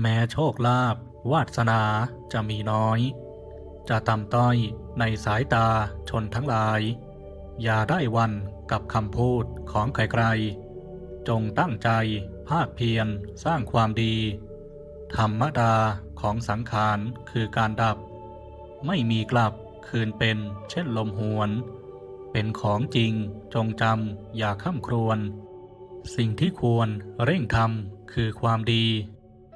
แม้โชคลาภวาสนาจะมีน้อย จะต่ำต้อยในสายตาชนทั้งหลาย อย่าได้วันกับคำพูดของใครๆ จงตั้งใจภาคเพียรสร้างความดี ธรรมดาของสังขารคือการดับ ไม่มีกลับคืนเป็นเช่นลมหวน เป็นของจริงจงจำอย่าข้ามครวญสิ่งที่ควรเร่งทำคือความดี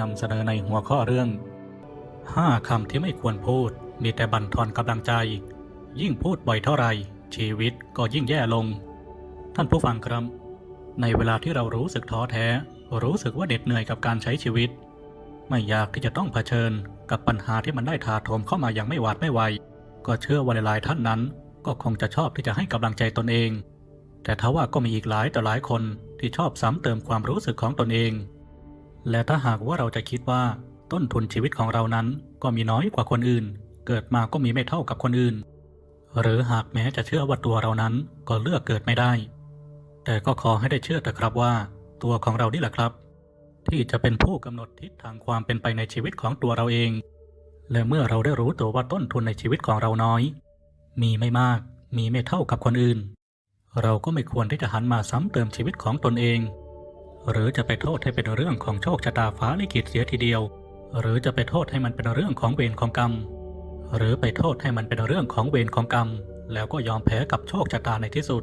นำเสนอในหัวข้อเรื่อง 5คำที่ไม่ควรพูด มีแต่บั่นทอนกำลังใจ ยิ่งพูดบ่อยเท่าไร ชีวิตก็ยิ่งแย่ลง ท่านผู้ฟังครับ ในเวลาที่เรารู้สึกท้อแท้ รู้สึกว่าเหน็ดเหนื่อยกับการใช้ชีวิต ไม่อยากที่จะต้องเผชิญกับปัญหาที่มันได้ถาโถมเข้ามาอย่างไม่หวาดไม่ไหวก็เชื่อว่าหลายๆท่านนั้น ก็คงจะชอบที่จะให้กำลังใจตนเอง แต่ทว่าก็มีอีกหลายต่อหลายคนที่ชอบซ้ำเติมความรู้สึกของตนเอง และถ้าหากว่าเราจะคิดว่าต้นทุนชีวิตของเรานั้นก็มีน้อยกว่าคนอื่น เกิดมาก็มีไม่เท่ากับคนอื่น หรือหากแม้จะเชื่อว่าตัวเรานั้นก็เลือกเกิดไม่ได้ แต่ก็ขอให้ได้เชื่อเถอะครับว่า ตัวของเรานี่แหละครับ ที่จะเป็นผู้กำหนดทิศทางความเป็นไปในชีวิตของตัวเราเอง และเมื่อเราได้รู้ตัวว่าต้นทุนในชีวิตของเราน้อย มีไม่มากมีไม่เท่ากับคนอื่น เราก็ไม่ควรที่จะหันมาซ้ำเติมชีวิตของตนเอง หรือจะไปโทษให้เป็นเรื่องของโชคชะตาฟ้าลิขิตเสียทีเดียว หรือจะไปโทษให้มันเป็นเรื่องของเวรของกรรม หรือไปโทษให้มันเป็นเรื่องของเวรของกรรม แล้วก็ยอมแพ้กับโชคชะตาในที่สุด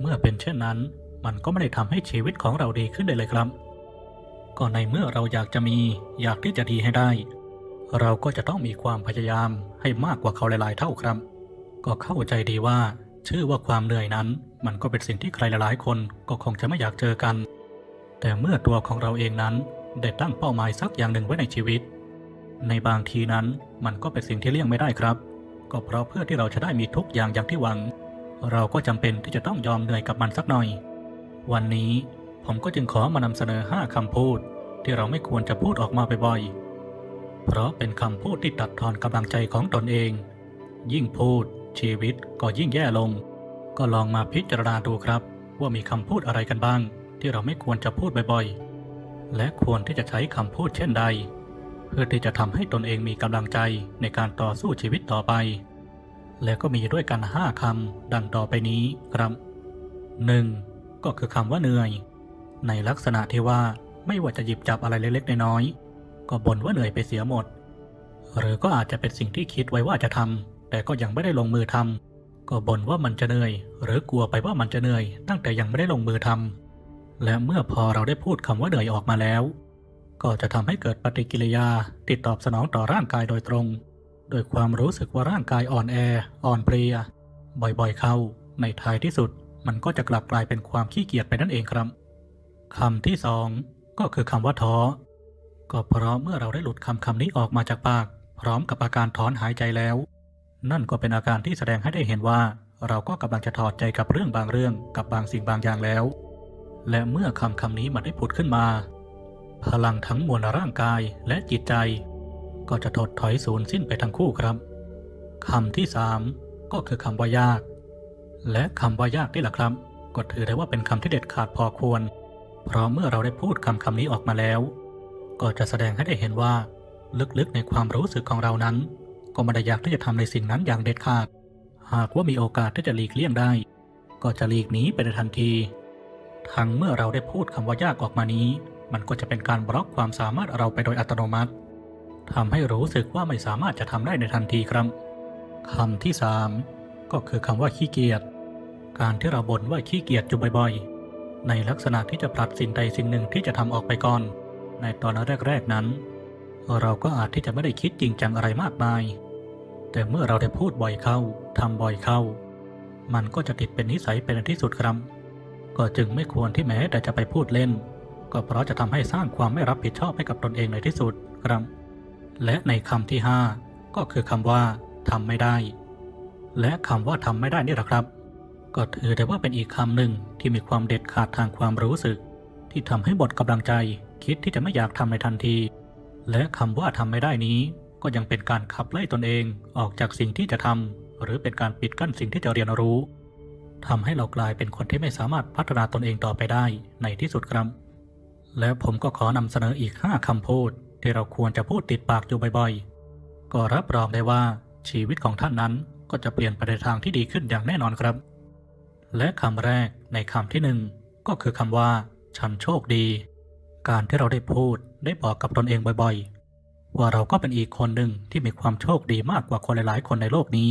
เมื่อเป็นเช่นนั้น มันก็ไม่ได้ทำให้ชีวิตของเราดีขึ้นได้เลยครับ ก็ในเมื่อเราอยากจะมีอยากที่จะดีให้ได้ เราก็จะต้องมีความพยายามให้มากกว่าเขาหลาย ๆ เท่าครับ ก็เข้าใจดีว่าชื่อว่าความเหนื่อยนั้น มันก็เป็นสิ่งที่ใครหลายๆคนก็คงจะไม่อยากเจอกัน แต่เมื่อตัวของเราเองนั้นได้ตั้งเป้าหมายสักอย่างหนึ่งไว้ในชีวิต ในบางทีนั้นมันก็เป็นสิ่งที่เลี่ยงไม่ได้ครับ ก็เพราะเพื่อที่เราจะได้มีทุกอย่างอย่างที่หวัง เราก็จำเป็นที่จะต้องยอมเหนื่อยกับมันสักหน่อย วันนี้ผมก็จึงขอมานำเสนอ 5คำพูด ที่เราไม่ควรจะพูดออกมาบ่อยๆ เพราะเป็นคำพูดที่ตัดทอนกำลังใจของตนเอง ยิ่งพูด ชีวิตก็ยิ่งแย่ลง ก็ลองมาพิจารณาดูครับ ว่ามีคำพูดอะไรกันบ้าง ที่เราไม่ควรจะพูดบ่อยๆ และควรที่จะใช้คำพูดเช่นใด เพื่อที่จะทำให้ตนเองมีกำลังใจในการต่อสู้ชีวิตต่อไป และก็มีด้วยกันห้าคำดังต่อไปนี้ครับ 1. ก็คือคำว่าเหนื่อย ในลักษณะที่ว่าไม่ว่าจะหยิบจับอะไรเล็กๆน้อยๆก็บ่นว่าเหนื่อยไปเสียหมด หรือก็อาจจะเป็นสิ่งที่คิดไว้ว่าจะทำแต่ก็ยังไม่ได้ลงมือทำก็บ่นว่ามันจะเหนื่อย หรือกลัวไปว่ามันจะเหนื่อย ตั้งแต่ยังไม่ได้ลงมือทำ และเมื่อพอเราได้พูดคำว่าเหนื่อยออกมาแล้ว ก็จะทำให้เกิดปฏิกิริยาติดตอบสนองต่อร่างกายโดยตรง โดยความรู้สึกว่าร่างกายอ่อนแอ อ่อนเพลีย บ่อยๆ เข้า ในท้ายที่สุด มันก็จะกลับกลายเป็นความขี้เกียจไปนั่นเองครับคำที่สองก็คือคำว่าท้อ ก็เพราะเมื่อเราได้หลุดคำคำนี้ออกมาจากปาก พร้อมกับอาการถอนหายใจแล้ว นั่นก็เป็นอาการที่แสดงให้ได้เห็นว่า เราก็กำลังจะถอดใจกับเรื่องบางเรื่องกับบางสิ่งบางอย่างแล้ว และเมื่อคำคำนี้มันได้ผุดขึ้นมา พลังทั้งมวลร่างกายและจิตใจ ก็จะถดถอยสูญสิ้นไปทั้งคู่ครับคำที่สามก็คือคำว่ายาก และคำว่ายากนี่แหละครับ ก็ถือได้ว่าเป็นคำที่เด็ดขาดพอควร เพราะเมื่อเราได้พูดคำคำนี้ออกมาแล้ว ก็จะแสดงให้ได้เห็นว่า ลึกๆในความรู้สึกของเรานั้น ก็ไม่ได้อยากที่จะทำในสิ่งนั้นอย่างเด็ดขาด หากว่ามีโอกาสที่จะหลีกเลี่ยงได้ ก็จะหลีกหนีไปในทันที ทั้งเมื่อเราได้พูดคำว่ายากออกมานี้ มันก็จะเป็นการบล็อกความสามารถเราไปโดยอัตโนมัติทำให้รู้สึกว่าไม่สามารถจะทำได้ในทันทีครับคำที่สามก็คือคำว่าขี้เกียจ การที่เราบ่นว่าขี้เกียจอยู่บ่อยๆ ในลักษณะที่จะผลัดสิ่งใดสิ่งหนึ่งที่จะทำออกไปก่อน ในตอนแรกๆนั้น เราก็อาจที่จะไม่ได้คิดจริงจังอะไรมากมาย แต่เมื่อเราได้พูดบ่อยเข้าทำบ่อยเข้า มันก็จะติดเป็นนิสัยเป็นอันที่สุดครับ ก็จึงไม่ควรที่แม้แต่จะไปพูดเล่น ก็เพราะจะทำให้สร้างความไม่รับผิดชอบให้กับตนเองในที่สุดครับ และในคำที่ 5 ก็คือคำว่าทำไม่ได้ และคำว่าทำไม่ได้นี่แหละครับ ก็ถือได้ว่าเป็นอีกคำหนึ่งที่มีความเด็ดขาดทางความรู้สึก ที่ทำให้หมดกำลังใจ คิดที่จะไม่อยากทำในทันที และคำว่าทำไม่ได้นี้ ก็ยังเป็นการขับไล่ตนเองออกจากสิ่งที่จะทำหรือเป็นการปิดกั้นสิ่งที่จะเรียนรู้ ทำให้เรากลายเป็นคนที่ไม่สามารถพัฒนาตนเองต่อไปได้ในที่สุดครับ และผมก็ขอนำเสนออีก 5คำพูด ที่เราควรจะพูดติดปากอยู่บ่อยๆ ก็รับรองได้ว่าชีวิตของท่านนั้นก็จะเปลี่ยนไปในทางที่ดีขึ้นอย่างแน่นอนครับ และคำแรกในคำที่หนึ่งก็คือคำว่า ฉันโชคดี การที่เราได้พูดได้บอกกับตนเองบ่อยๆ ว่าเราก็เป็นอีกคนหนึ่งที่มีความโชคดีมากกว่าคนหลายๆ คนในโลกนี้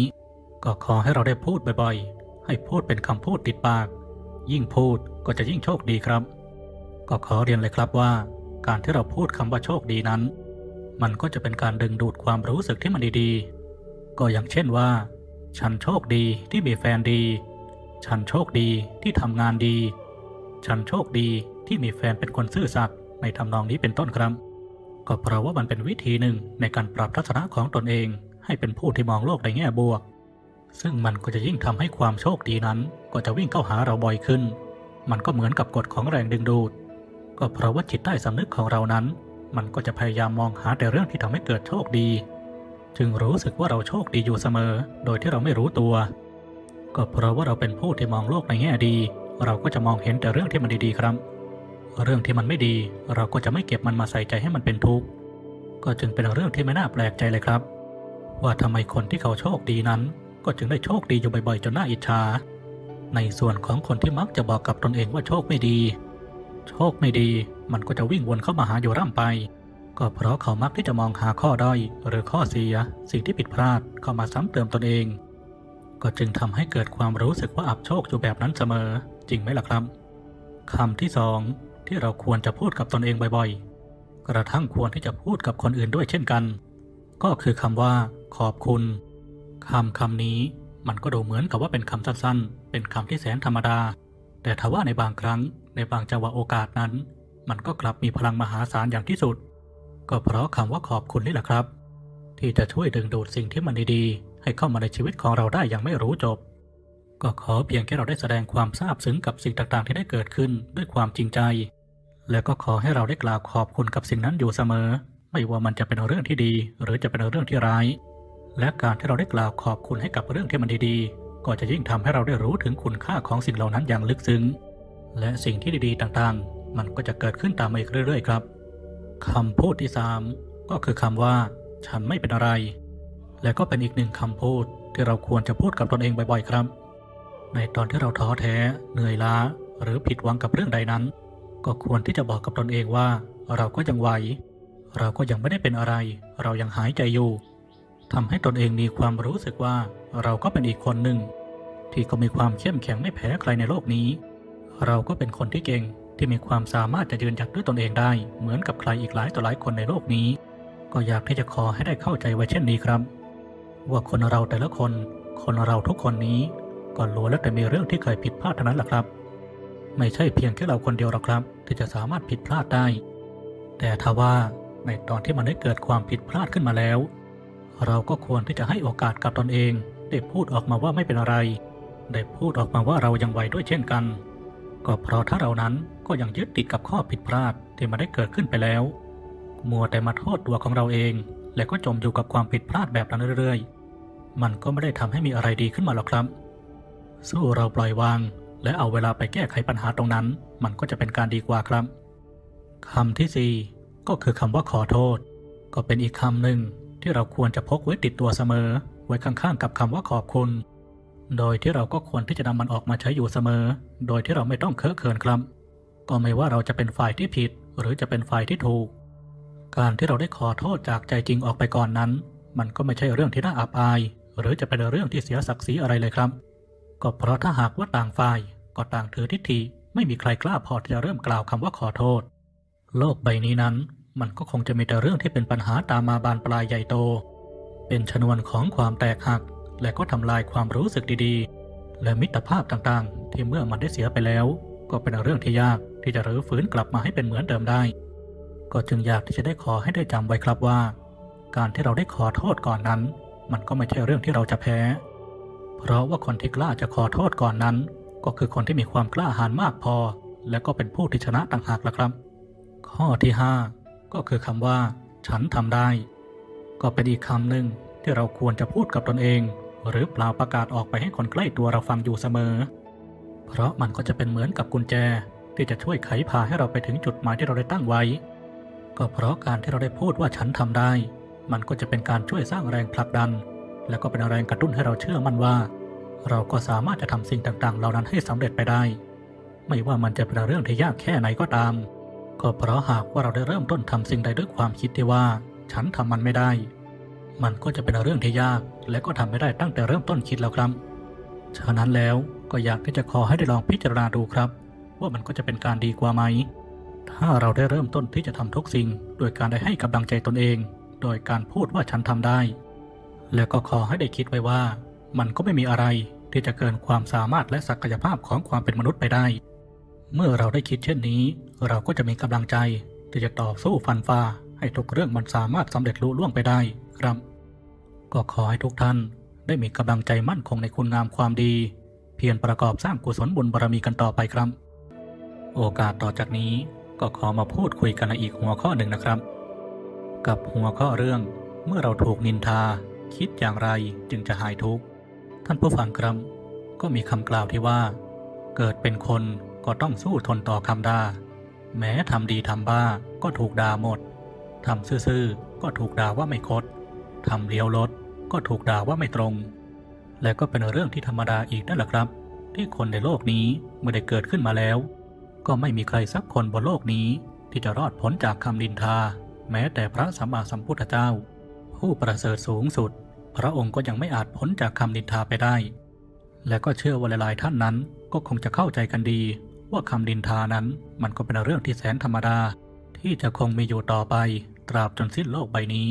ก็ขอให้เราได้พูดบ่อยๆ ให้พูดเป็นคำพูดติดปาก ยิ่งพูดก็จะยิ่งโชคดีครับ ก็ขอเรียนเลยครับว่า การที่เราพูดคำว่าโชคดีนั้น มันก็จะเป็นการดึงดูดความรู้สึกที่มันดีๆ ก็อย่างเช่นว่า ฉันโชคดีที่มีแฟนดี ฉันโชคดีที่ทำงานดี ฉันโชคดีที่มีแฟนเป็นคนซื่อสัตย์ในทำนองนี้เป็นต้นครับ ก็เพราะว่ามันเป็นวิธีหนึ่งในการปรับทัศนะของตนเองให้เป็นผู้ที่มองโลกในแง่บวก ซึ่งมันก็จะยิ่งทำให้ความโชคดีนั้น ก็จะวิ่งเข้าหาเราบ่อยขึ้น มันก็เหมือนกับกฎของแรงดึงดูด ก็เพราะว่าจิตใต้สำนึกของเรานั้น มันก็จะพยายามมองหาแต่เรื่องที่ทำให้เกิดโชคดี จึงรู้สึกว่าเราโชคดีอยู่เสมอ โดยที่เราไม่รู้ตัว ก็เพราะว่าเราเป็นผู้ที่มองโลกในแง่ดี เราก็จะมองเห็นแต่เรื่องที่มันดีๆครับ เรื่องที่มันไม่ดี เราก็จะไม่เก็บมันมาใส่ใจให้มันเป็นทุกข์ก็จึงเป็นเรื่องที่ไม่น่าแปลกใจเลยครับ ว่าทำไมคนที่เขาโชคดีนั้น ก็จึงได้โชคดีอยู่บ่อยๆจนน่าอิจฉา ในส่วนของคนที่มักจะบอกกับตนเองว่าโชคไม่ดี โชคไม่ดี มันก็จะวิ่งวนเข้ามาหาอยู่ร่ำไป ก็เพราะเขามักที่จะมองหาข้อด้อยหรือข้อเสีย สิ่งที่ผิดพลาดเข้ามาซ้ำเติมตนเอง ก็จึงทำให้เกิดความรู้สึกว่าอับโชคอยู่แบบนั้นเสมอ จริงไหมล่ะครับคำที่สองที่เราควรจะพูดกับตนเองบ่อยๆ กระทั่งควรที่จะพูดกับคนอื่นด้วยเช่นกัน ก็คือคำว่า ขอบคุณ คำคำนี้มันก็ดูเหมือนกับว่าเป็นคำสั้นๆ เป็นคำที่แสนธรรมดา แต่ทว่าในบางครั้ง ในบางจังหวะโอกาสนั้น มันก็กลับมีพลังมหาศาลอย่างที่สุด ก็เพราะคำว่าขอบคุณนี่แหละครับ ที่จะช่วยดึงดูดสิ่งที่มันดีๆ ให้เข้ามาในชีวิตของเราได้อย่างไม่รู้จบ ก็ขอเพียงแค่เราได้แสดงความซาบซึ้งกับสิ่งต่างๆ ที่ได้เกิดขึ้นด้วยความจริงใจ และก็ขอให้เราได้กล่าวขอบคุณกับสิ่งนั้นอยู่เสมอ ไม่ว่ามันจะเป็นเรื่องที่ดี หรือจะเป็นเรื่องที่ร้าย และการที่เราได้กล่าวขอบคุณให้กับเรื่องที่มันดีๆ ก็จะยิ่งทำให้เราได้รู้ถึงคุณค่าของสิ่งเหล่านั้นอย่างลึกซึ้ง และสิ่งที่ดีๆต่างๆ มันก็จะเกิดขึ้นตามมาอีกเรื่อยๆ ครับคำพูดที่ 3 ก็คือคำว่า ฉันไม่เป็นอะไร และก็เป็นอีกหนึ่งคำพูดที่เราควรจะพูดกับตนเองบ่อยๆ ครับ ในตอนที่เราท้อแท้ เหนื่อยล้า หรือผิดหวังกับเรื่องใดนั้น ก็ควรที่จะบอกกับตนเองว่า เราก็ยังไหว เราก็ยังไม่ได้เป็นอะไร เรายังหายใจอยู่ ทำให้ตนเองมีความรู้สึกว่าเราก็เป็นอีกคนหนึ่ง ที่ก็มีความเข้มแข็งไม่แพ้ใครในโลกนี้ เราก็เป็นคนที่เก่งที่มีความสามารถจะยืนหยัดด้วยตนเองได้ เหมือนกับใครอีกหลายต่อหลายคนในโลกนี้ ก็อยากที่จะขอให้ได้เข้าใจไว้เช่นนี้ครับ ว่าคนเราแต่ละคน คนเราทุกคนนี้ก็ล้วนแล้วแต่มีเรื่องที่เคยผิดพลาดเท่านั้นแหละครับ ไม่ใช่เพียงแค่เราคนเดียวหรอกครับ ที่จะสามารถผิดพลาดได้ แต่ถ้าว่าในตอนที่มันได้เกิดความผิดพลาดขึ้นมาแล้ว เราก็ควรที่จะให้โอกาสกับตนเองได้พูดออกมาว่าไม่เป็นอะไรได้พูดออกมาว่าเรายังไหวด้วยเช่นกัน ก็เพราะถ้าเรานั้นก็ยังยึดติดกับข้อผิดพลาดที่มันได้เกิดขึ้นไปแล้ว มัวแต่มาโทษตัวของเราเอง และก็จมอยู่กับความผิดพลาดแบบนั้นเรื่อยๆ มันก็ไม่ได้ทำให้มีอะไรดีขึ้นมาหรอกครับ สู้เราปล่อยวาง และเอาเวลาไปแก้ไขปัญหาตรงนั้น มันก็จะเป็นการดีกว่าครับคำที่สี่ก็คือคำว่าขอโทษ ก็เป็นอีกคำหนึ่ง ที่เราควรจะพกไว้ติดตัวเสมอ ไว้ข้างๆ กับคำว่าขอบคุณ โดยที่เราก็ควรที่จะนำมันออกมาใช้อยู่เสมอ โดยที่เราไม่ต้องเคอะเขินครับ ก็ไม่ว่าเราจะเป็นฝ่ายที่ผิด หรือจะเป็นฝ่ายที่ถูก การที่เราได้ขอโทษจากใจจริงออกไปก่อนนั้น มันก็ไม่ใช่เรื่องที่น่าอับอาย หรือจะเป็นเรื่องที่เสียศักดิ์ศรีอะไรเลยครับ ก็เพราะถ้าหากว่าต่างฝ่ายก็ต่างถือทิฏฐิไม่มีใครกล้าพอที่จะเริ่มกล่าวคำว่าขอโทษ โลกใบนี้นั้น มันก็คงจะมีแต่เรื่องที่เป็นปัญหาตามมาบานปลายใหญ่โต เป็นชนวนของความแตกหัก และก็ทำลายความรู้สึกดีๆ และมิตรภาพต่างๆ ที่เมื่อมันได้เสียไปแล้ว ก็เป็นเรื่องที่ยากที่จะรื้อฟื้นกลับมาให้เป็นเหมือนเดิมได้ ก็จึงอยากที่จะได้ขอให้ได้จำไว้ครับว่า การที่เราได้ขอโทษก่อนนั้น มันก็ไม่ใช่เรื่องที่เราจะแพ้ เพราะว่าคนที่กล้าจะขอโทษก่อนนั้น ก็คือคนที่มีความกล้าหาญมากพอ และก็เป็นผู้ที่ชนะต่างหากละครับ ข้อที่5 ก็คือคำว่า ฉันทำได้ ก็เป็นอีกคำหนึ่งที่เราควรจะพูดกับตนเอง หรือเปล่าประกาศออกไปให้คนใกล้ตัวเราฟังอยู่เสมอ เพราะมันก็จะเป็นเหมือนกับกุญแจที่จะช่วยไขพาให้เราไปถึงจุดหมายที่เราได้ตั้งไว้ ก็เพราะการที่เราได้พูดว่าฉันทำได้ มันก็จะเป็นการช่วยสร้างแรงผลักดัน และก็เป็นแรงกระตุ้นให้เราเชื่อมั่นว่า เราก็สามารถจะทำสิ่งต่างๆ เหล่านั้นให้สำเร็จไปได้ ไม่ว่ามันจะเป็นเรื่องที่ยากแค่ไหนก็ตาม ก็เพราะหากว่าเราได้เริ่มต้นทำสิ่งใดด้วยความคิดที่ว่า ฉันทำมันไม่ได้ มันก็จะเป็นเรื่องที่ยาก และก็ทำไม่ได้ตั้งแต่เริ่มต้นคิดแล้วครับ ฉะนั้นแล้วก็อยากที่จะขอให้ได้ลองพิจารณาดูครับ ว่ามันก็จะเป็นการดีกว่าไหม ถ้าเราได้เริ่มต้นที่จะทำทุกสิ่ง โดยการได้ให้กำลังใจตนเอง โดยการพูดว่าฉันทำได้ แล้วก็ขอให้ได้คิดไว้ว่า มันก็ไม่มีอะไรที่จะเกินความสามารถและศักยภาพของความเป็นมนุษย์ไปได้ เมื่อเราได้คิดเช่นนี้ เราก็จะมีกำลังใจที่จะต่อสู้ฟันฝ่าให้ทุกเรื่องมันสามารถสำเร็จลุล่วงไปได้ครับ ก็ขอให้ทุกท่านได้มีกำลังใจมั่นคงในคุณงามความดี เพียรประกอบสร้างกุศลบุญบารมีกันต่อไปครับ โอกาสต่อจากนี้ก็ขอมาพูดคุยกันในอีกหัวข้อหนึ่งนะครับ กับหัวข้อเรื่องเมื่อเราถูกนินทา คิดอย่างไรจึงจะหายทุกข์ท่านผู้ฟังครับก็มีคำกล่าวที่ว่า เกิดเป็นคนก็ต้องสู้ทนต่อคำด่า แม้ทำดีทำบ้าก็ถูกด่าหมดทำซื่อๆก็ถูกด่าว่าไม่คดทำเลี้ยวรถก็ถูกด่าว่าไม่ตรง และก็เป็นเรื่องที่ธรรมดาอีกนั่นแหละครับ ที่คนในโลกนี้เมื่อได้เกิดขึ้นมาแล้ว ก็ไม่มีใครสักคนบนโลกนี้ ที่จะรอดพ้นจากคำนินทา แม้แต่พระสัมมาสัมพุทธเจ้า ผู้ประเสริฐสูงสุด พระองค์ก็ยังไม่อาจพ้นจากคำนินทาไปได้ และก็เชื่อว่าหลายๆท่านนั้นก็คงจะเข้าใจกันดี ว่าคำดินทานั้นมันก็เป็นเรื่องที่แสนธรรมดา ที่จะคงมีอยู่ต่อไป ตราบจนสิ้นโลกใบนี้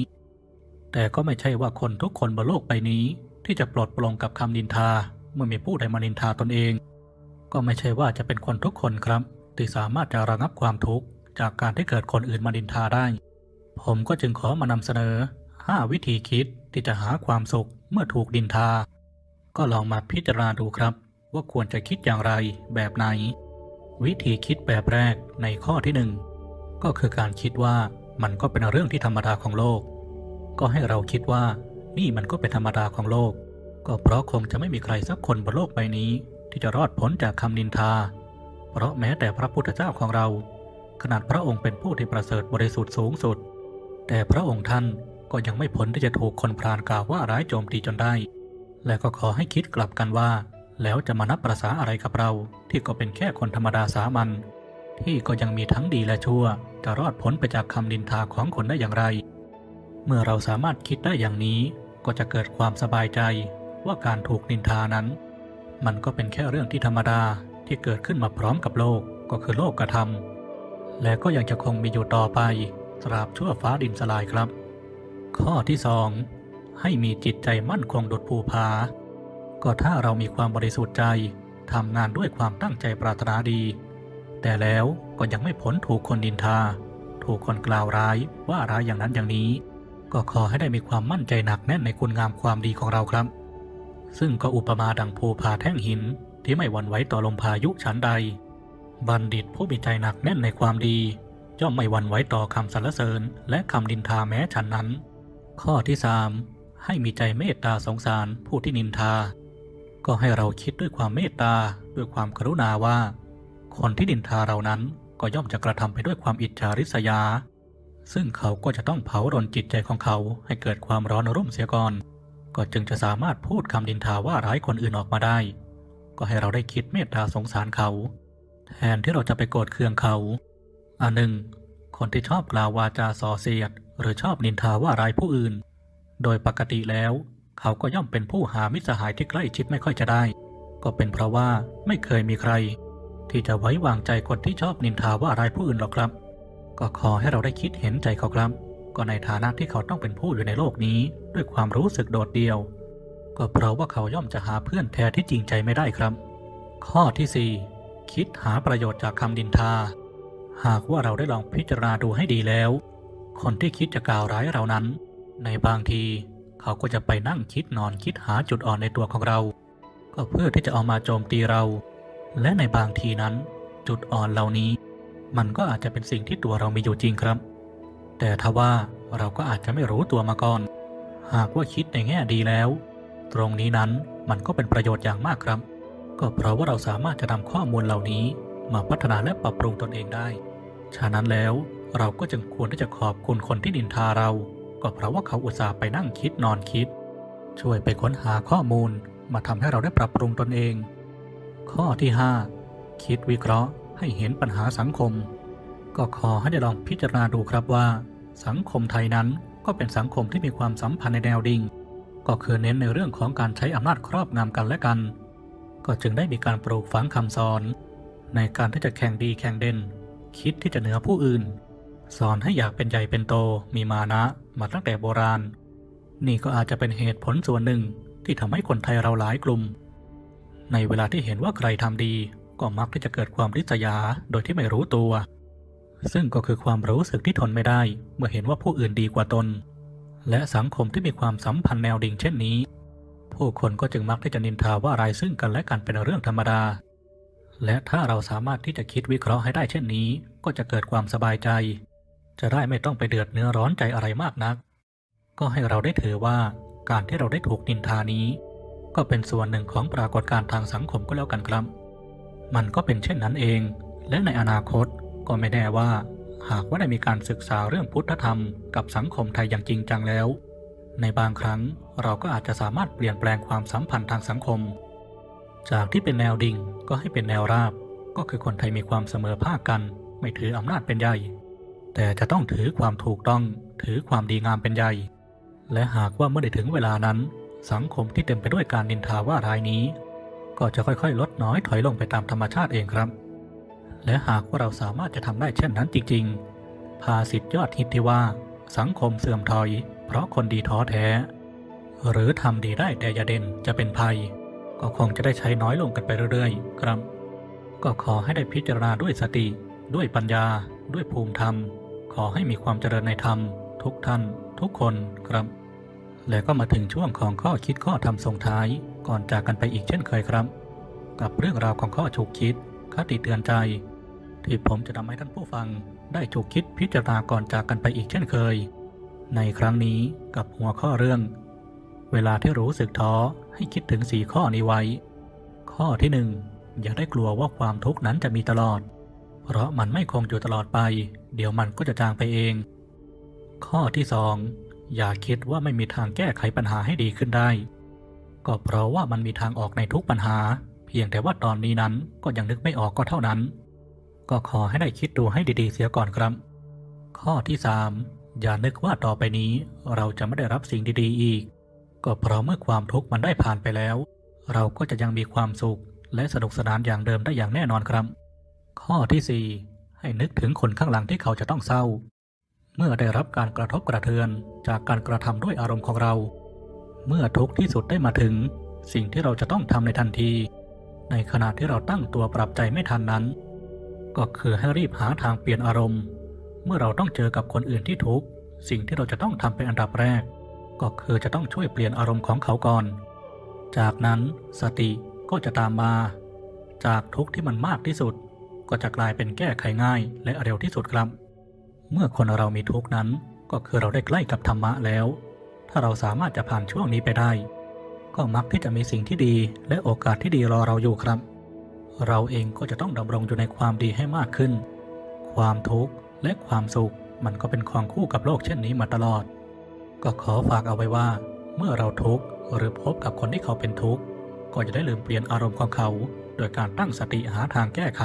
แต่ก็ไม่ใช่ว่าคนทุกคนบนโลกใบนี้ ที่จะปลดปลงกับคำนินทาเมื่อมีผู้ใดมานินทาตนเอง ก็ไม่ใช่ว่าจะเป็นคนทุกคนครับ ที่สามารถจะระงับความทุกข์จากการที่เกิดคนอื่นมานินทาได้ ผมก็จึงขอมานำเสนอ 5 วิธีคิดที่จะหาความสุขเมื่อถูกดินทา ก็ลองมาพิจารณาดูครับ ว่าควรจะคิดอย่างไรแบบไหน วิธีคิดแบบแรกในข้อที่หนึ่งก็คือการคิดว่ามันก็เป็นเรื่องที่ธรรมดาของโลก ก็ให้เราคิดว่านี่มันก็เป็นธรรมดาของโลก ก็เพราะคงจะไม่มีใครสักคนบนโลกใบนี้ ที่จะรอดพ้นจากคำนินทา เพราะแม้แต่พระพุทธเจ้าของเรา ขนาดพระองค์เป็นผู้ที่ประเสริฐบริสุทธิ์สูงสุด แต่พระองค์ท่านก็ยังไม่พ้นที่จะถูกคนพรานกล่าวว่าร้ายโจมตีจนได้ และก็ขอให้คิดกลับกันว่า แล้วจะมานับประษาอะไรกับเรา ที่ก็เป็นแค่คนธรรมดาสามัญที่ก็ยังมีทั้งดีและชั่ว จะรอดพ้นไปจากคำนินทาของคนได้อย่างไร เมื่อเราสามารถคิดได้อย่างนี้ก็จะเกิดความสบายใจว่าการถูกนินทานั้น มันก็เป็นแค่เรื่องที่ธรรมดาที่เกิดขึ้นมาพร้อมกับโลกก็คือโลกกระทำและก็ยังจะคงมีอยู่ต่อไปตราบชั่วฟ้าดินสลายครับ ข้อที่สองให้มีจิตใจมั่นคงดุจภูผา ก็ถ้าเรามีความบริสุทธิ์ใจทำงานด้วยความตั้งใจปรารถนาดี แต่แล้วก็ยังไม่พ้นถูกคนดินทา ถูกคนกล่าวร้ายว่าร้ายอย่างนั้นอย่างนี้ ก็ขอให้ได้มีความมั่นใจหนักแน่นในคุณงามความดีของเราครับ ซึ่งก็อุปมาดังภูผาแท่งหินที่ไม่หวั่นไหวต่อลมพายุชั้นใด บัณฑิตผู้มีใจหนักแน่นในความดีย่อมไม่หวั่นไหวต่อคำสรรเสริญ และคำดินทาแม้ฉันนั้น ข้อที่สามให้มีใจเมตตาสงสารผู้ที่นินทา ก็ให้เราคิดด้วยความเมตตาด้วยความกรุณาว่า คนที่นินทาเรานั้นก็ย่อมจะกระทำไปด้วยความอิจฉาริษยา ซึ่งเขาก็จะต้องเผารนจิตใจของเขาให้เกิดความร้อนรุ่มเสียก่อน ก็จึงจะสามารถพูดคำดินทาว่าร้ายคนอื่นออกมาได้ ก็ให้เราได้คิดเมตตาสงสารเขา แทนที่เราจะไปโกรธเคืองเขาอันหนึ่ง คนที่ชอบกล่าววาจาส่อเสียด หรือชอบนินทาว่าร้ายผู้อื่น โดยปกติแล้ว เขาก็ย่อมเป็นผู้หามิตรสหายที่ใกล้ชิดไม่ค่อยจะได้ ก็เป็นเพราะว่าไม่เคยมีใคร ที่จะไว้วางใจคนที่ชอบนินทาว่าร้ายผู้อื่นหรอกครับ ก็ขอให้เราได้คิดเห็นใจเขาครับ ก็ในฐานะที่เขาต้องเป็นผู้อยู่ในโลกนี้ ด้วยความรู้สึกโดดเดี่ยว ก็เพราะว่าเขาย่อมจะหาเพื่อนแท้ที่จริงใจไม่ได้ครับ ข้อที่สี่คิดหาประโยชน์จากคำดินทา หากว่าเราได้ลองพิจารณาดูให้ดีแล้ว คนที่คิดจะกล่าวร้ายเรานั้น ในบางที เขาก็จะไปนั่งคิดนอนคิดหาจุดอ่อนในตัวของเรา ก็เพื่อที่จะเอามาโจมตีเรา และในบางทีนั้น จุดอ่อนเหล่านี้ มันก็อาจจะเป็นสิ่งที่ตัวเรามีอยู่จริงครับ แต่ทว่าเราก็อาจจะไม่รู้ตัวมาก่อน หากว่าคิดในแง่ดีแล้ว ตรงนี้นั้นมันก็เป็นประโยชน์อย่างมากครับ ก็เพราะว่าเราสามารถจะนำข้อมูลเหล่านี้ มาพัฒนาและปรับปรุงตนเองได้ ฉะนั้นแล้วเราก็จึงควรที่จะขอบคุณคนที่ดินทาเรา ก็เพราะว่าเขาอุตส่าห์ไปนั่งคิดนอนคิด ช่วยไปค้นหาข้อมูลมาทำให้เราได้ปรับปรุงตนเอง ข้อที่ 5 คิดวิเคราะห์ให้เห็นปัญหาสังคม ก็ขอให้ได้ลองพิจารณาดูครับว่า สังคมไทยนั้นก็เป็นสังคมที่มีความสัมพันธ์ในแนวดิ่ง ก็คือเน้นในเรื่องของการใช้อำนาจครอบงำกันและกัน ก็จึงได้มีการปลูกฝังคำสอน ในการที่จะแข่งดีแข่งเด่น คิดที่จะเหนือผู้อื่น สอนให้อยากเป็นใหญ่เป็นโตมีมานะมาตั้งแต่โบราณ นี่ก็อาจจะเป็นเหตุผลส่วนหนึ่งที่ทำให้คนไทยเราหลายกลุ่ม ในเวลาที่เห็นว่าใครทำดี ก็มักที่จะเกิดความริษยาโดยที่ไม่รู้ตัว ซึ่งก็คือความรู้สึกที่ทนไม่ได้ เมื่อเห็นว่าผู้อื่นดีกว่าตน และสังคมที่มีความสัมพันธ์แนวดิ่งเช่นนี้ ผู้คนก็จึงมักที่จะนินทาว่าอะไรซึ่งกันและกันเป็นเรื่องธรรมดา และถ้าเราสามารถที่จะคิดวิเคราะห์ให้ได้เช่นนี้ ก็จะเกิดความสบายใจ จะได้ไม่ต้องไปเดือดเนื้อร้อนใจอะไรมากนัก ก็ให้เราได้ถือว่าการที่เราได้ถูกนินทานี้ ก็เป็นส่วนหนึ่งของปรากฏการณ์ทางสังคมก็แล้วกันครับ มันก็เป็นเช่นนั้นเอง และในอนาคตก็ไม่แน่ว่า หากว่าได้มีการศึกษาเรื่องพุทธธรรมกับสังคมไทยอย่างจริงจังแล้ว ในบางครั้งเราก็อาจจะสามารถเปลี่ยนแปลงความสัมพันธ์ทางสังคม จากที่เป็นแนวดิ่งก็ให้เป็นแนวราบ ก็คือคนไทยมีความเสมอภาคกัน ไม่ถืออำนาจเป็นใหญ่ แต่จะต้องถือความถูกต้องถือความดีงามเป็นใหญ่ และหากว่าเมื่อได้ถึงเวลานั้น สังคมที่เต็มไปด้วยการนินทาว่ารายนี้ ก็จะค่อยๆ ลดน้อยถอยลงไปตามธรรมชาติเองครับ และหากว่าเราสามารถจะทำได้เช่นนั้นจริง ๆ ภาษิตยอดฮิตที่ว่า สังคมเสื่อมถอย เพราะคนดีท้อแท้ หรือทำดีได้แต่อย่าเด่นจะเป็นภัย ก็คงจะได้ใช้น้อยลงกันไปเรื่อยๆ ครับ ก็ขอให้ได้พิจารณาด้วยสติ ด้วยปัญญา ด้วยภูมิธรรม ขอให้มีความเจริญในธรรม ทุกท่าน ทุกคนครับ และก็มาถึงช่วงของข้อคิดข้อธรรมส่งท้ายก่อนจากกันไปอีกเช่นเคยครับ กับเรื่องราวของข้อฉุกคิดคติเตือนใจ ที่ผมจะนำให้ท่านผู้ฟังได้ฉุกคิดพิจารณาก่อนจากกันไปอีกเช่นเคย ในครั้งนี้กับหัวข้อเรื่อง เวลาที่รู้สึกท้อให้คิดถึงสีข้อนี้ไว้ ข้อที่หนึ่งอย่าได้กลัวว่าความทุกข์นั้นจะมีตลอด เพราะมันไม่คงอยู่ตลอดไป เดี๋ยวมันก็จะจางไปเอง ข้อที่สองอย่าคิดว่าไม่มีทางแก้ไขปัญหาให้ดีขึ้นได้ ก็เพราะว่ามันมีทางออกในทุกปัญหา เพียงแต่ว่าตอนนี้นั้นก็ยังนึกไม่ออกก็เท่านั้น ก็ขอให้ได้คิดดูให้ดีๆเสียก่อนครับ ข้อที่สามอย่านึกว่าต่อไปนี้เราจะไม่ได้รับสิ่งดีๆอีก ก็เพราะเมื่อความทุกข์มันได้ผ่านไปแล้ว เราก็จะยังมีความสุขและสนุกสนานอย่างเดิมได้อย่างแน่นอนครับ ข้อที่สี่ให้นึกถึงคนข้างหลังที่เขาจะต้องเศร้า เมื่อได้รับการกระทบกระเทือนจากการกระทำด้วยอารมณ์ของเรา เมื่อทุกข์ที่สุดได้มาถึง สิ่งที่เราจะต้องทำในทันที ในขณะที่เราตั้งตัวปรับใจไม่ทันนั้น ก็คือให้รีบหาทางเปลี่ยนอารมณ์ เมื่อเราต้องเจอกับคนอื่นที่ทุกข์สิ่งที่เราจะต้องทำเป็นอันดับแรก ก็คือจะต้องช่วยเปลี่ยนอารมณ์ของเขาก่อน จากนั้นสติก็จะตามมา จากทุกข์ที่มันมากที่สุด ก็จะกลายเป็นแก้ไขง่ายและเร็วที่สุดครับ เมื่อคนเรามีทุกนั้นก็คือเราได้ใกล้กับธรรมะแล้ว ถ้าเราสามารถจะผ่านช่วงนี้ไปได้ ก็มักที่จะมีสิ่งที่ดีและโอกาสที่ดีรอเราอยู่ครับ เราเองก็จะต้องดำรงอยู่ในความดีให้มากขึ้น ความทุกข์และความสุขมันก็เป็นของคู่กับโลกเช่นนี้มาตลอด ก็ขอฝากเอาไว้ว่า เมื่อเราทุกข์หรือพบกับคนที่เขาเป็นทุกข์ก็จะได้ลืมเปลี่ยนอารมณ์ของเขา โดยการตั้งสติหาทางแก้ไข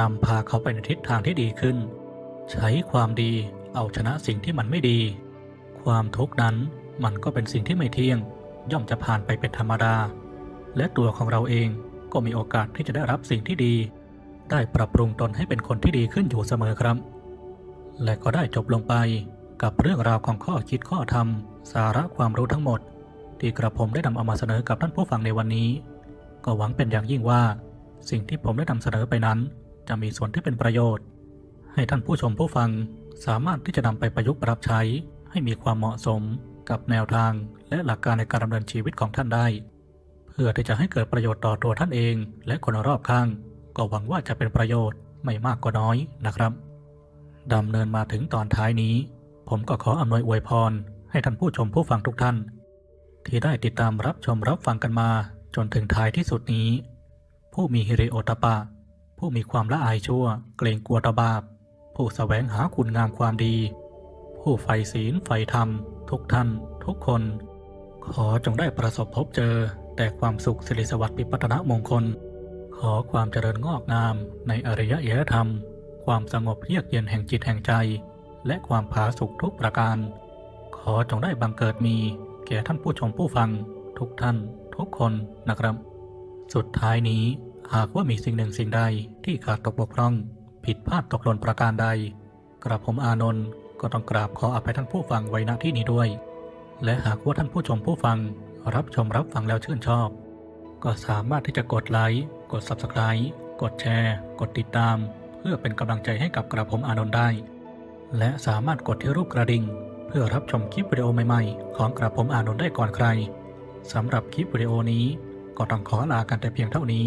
นำพาเขาไปในทิศทางที่ดีขึ้น ใช้ความดีเอาชนะสิ่งที่มันไม่ดี ความทุกข์นั้นมันก็เป็นสิ่งที่ไม่เที่ยง ย่อมจะผ่านไปเป็นธรรมดา และตัวของเราเองก็มีโอกาสที่จะได้รับสิ่งที่ดี ได้ปรับปรุงตนให้เป็นคนที่ดีขึ้นอยู่เสมอครับ และก็ได้จบลงไปกับเรื่องราวของข้อคิดข้อธรรม สาระความรู้ทั้งหมด ที่กระผมได้นำเอามาเสนอกับท่านผู้ฟังในวันนี้ ก็หวังเป็นอย่างยิ่งว่า สิ่งที่ผมได้นำเสนอไปนั้น จะมีส่วนที่เป็นประโยชน์ ให้ท่านผู้ชมผู้ฟังสามารถที่จะนำไปประยุกต์ปรับใช้ ให้มีความเหมาะสมกับแนวทางและหลักการในการดำเนินชีวิตของท่านได้ เพื่อที่จะให้เกิดประโยชน์ต่อตัวท่านเอง และคนรอบข้าง ก็หวังว่าจะเป็นประโยชน์ไม่มากก็น้อยนะครับดำเนินมาถึงตอนท้ายนี้ ผมก็ขออำนวยอวยพร ให้ท่านผู้ชมผู้ฟังทุกท่าน ที่ได้ติดตามรับชมรับฟังกันมาจนถึงท้ายที่สุดนี้ ผู้มีฮิริโอตปปะ ผู้มีความละอายชั่ว เกรงกลัวต่อบาป ผู้แสวงหาคุณงามความดี ผู้ใฝ่ศีลใฝ่ธรรม ทุกท่าน ทุกคน ขอจงได้ประสบพบเจอ แต่ความสุขสิริสวัสดิ์ปิปัตนมงคล ขอความเจริญงอกงามในอริยเยธรรม ความสงบเยือกเย็นแห่งจิตแห่งใจ และความผาสุกทุกประการ ขอจงได้บังเกิดมี แก่ท่านผู้ชมผู้ฟัง ทุกท่าน ทุกคนนะครับ สุดท้ายนี้ หากว่ามีสิ่งหนึ่งสิ่งใดที่ขาดตกบกพร่อง ผิดพลาดตกหล่นประการใด กระผมอานนท์ก็ต้องกราบขออภัยท่านผู้ฟังไว้ณที่นี้ด้วย และหากว่าท่านผู้ชมผู้ฟัง รับชมรับฟังแล้วชื่นชอบ ก็สามารถที่จะกดไลค์กด Subscribe กดแชร์ กดติดตาม เพื่อเป็นกำลังใจให้กับกระผมอานนท์ได้ และสามารถกดที่รูปกระดิ่ง เพื่อรับชมคลิปวิดีโอใหม่ๆ ของกระผมอานนท์ได้ก่อนใครสำหรับคลิปวิดีโอนี้ก็ต้องขอลากันแต่เพียงเท่านี้